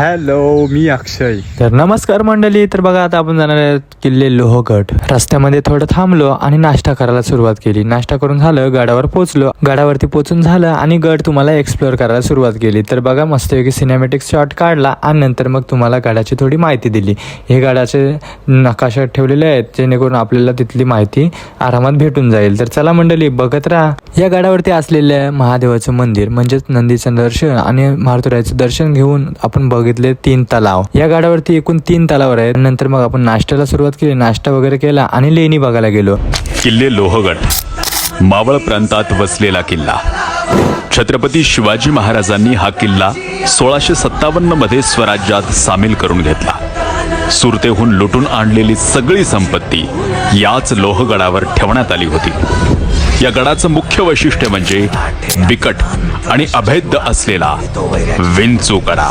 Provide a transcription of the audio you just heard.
Hello मी अक्षय. तर नमस्कार मंडळी तर बघा आता आपण जाणार आहे किल्ले लोहगड रस्त्यामध्ये थोडं थांबलो आणि नाश्ता करायला सुरुवात केली. नाश्ता करून झालं गडावर पोहोचलो. गडावरती पोहोचून झालं आणि गड तुम्हाला एक्सप्लोअर करायला सुरुवात केली. तर बघा मस्तपैकी सिनेमॅटिक शॉट काढला आणि नंतर मग तुम्हाला गडाची थोडी माहिती दिली. हे गडाचे नकाशात ठेवलेले आहेत जेणेकरून आपल्याला तिथली माहिती आरामात भेटून जाईल. तर चला मंडळी बघत राहा. या गडावरती असलेल्या महादेवाचं मंदिर म्हणजेच नंदीचं दर्शन आणि मारुतीरायाचं दर्शन घेऊन आपण बघितले तीन तलाव. या गडावरती एकूण तीन तलावर आहेत. नंतर मग आपण नाश्त्याला सुरुवात केली. नाश्ता वगैरे केला आणि लेणी बघायला गेलो. किल्ले लोहगड. मावळ प्रांतात वसलेला किल्ला. छत्रपती शिवाजी महाराजांनी हा किल्ला सोळाशे सत्तावन्नमध्ये स्वराज्यात सामील करून घेतला. सुरतेहून लुटून आणलेली सगळी संपत्ती याच लोहगडावर ठेवण्यात आली होती. या गडाचं मुख्य वैशिष्ट्य म्हणजे बिकट आणि अभेद्य असलेला विंचू गडा.